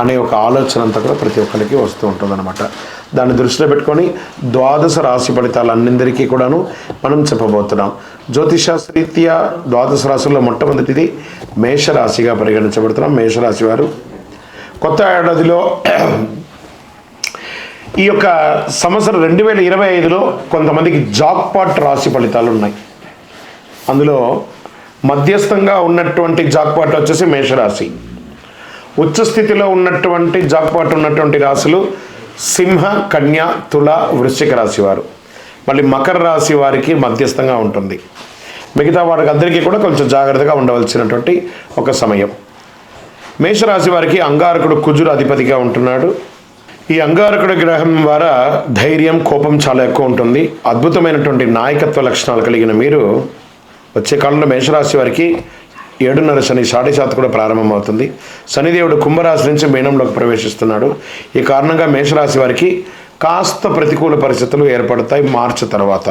అనే ఒక ఆలోచన అంతా కూడా ప్రతి ఒక్కరికి వస్తూ ఉంటుందన్నమాట. దాన్ని దృష్టిలో పెట్టుకొని ద్వాదశ రాశి ఫలితాలన్నిందరికీ కూడాను మనం చెప్పబోతున్నాం. జ్యోతిషాస్త్రీత్యా ద్వాదశ రాశుల్లో మొట్టమొదటిది మేషరాశిగా పరిగణించబడుతున్నాం. మేషరాశి వారు కొత్త ఏడాదిలో ఈ యొక్క సంవత్సరం రెండు వేల ఇరవై ఐదులో కొంతమందికి జాక్పాట్ రాశి ఫలితాలు ఉన్నాయి అందులో మధ్యస్థంగా ఉన్నటువంటి జాక్పాట్ వచ్చేసి మేషరాశి. ఉచ్చస్థితిలో ఉన్నటువంటి జాక్పాట్ ఉన్నటువంటి రాశులు సింహ కన్య తుల వృశ్చిక రాశి వారు. మళ్ళీ మకర రాశి వారికి మధ్యస్థంగా ఉంటుంది. మిగతా వారికి అందరికీ కూడా కొంచెం జాగ్రత్తగా ఉండవలసినటువంటి ఒక సమయం. మేషరాశి వారికి అంగారకుడు కుజుడు అధిపతిగా ఉంటున్నాడు. ఈ అంగారకుడి గ్రహం ద్వారా ధైర్యం కోపం చాలా ఎక్కువ ఉంటుంది. అద్భుతమైనటువంటి నాయకత్వ లక్షణాలు కలిగిన మీరు వచ్చే కాలంలో మేషరాశి వారికి ఏడున్నర శని సాటిశాత కూడా ప్రారంభమవుతుంది. శనిదేవుడు కుంభరాశి నుంచి మీనంలోకి ప్రవేశిస్తున్నాడు. ఈ కారణంగా మేషరాశి వారికి కాస్త ప్రతికూల పరిస్థితులు ఏర్పడతాయి మార్చి తర్వాత.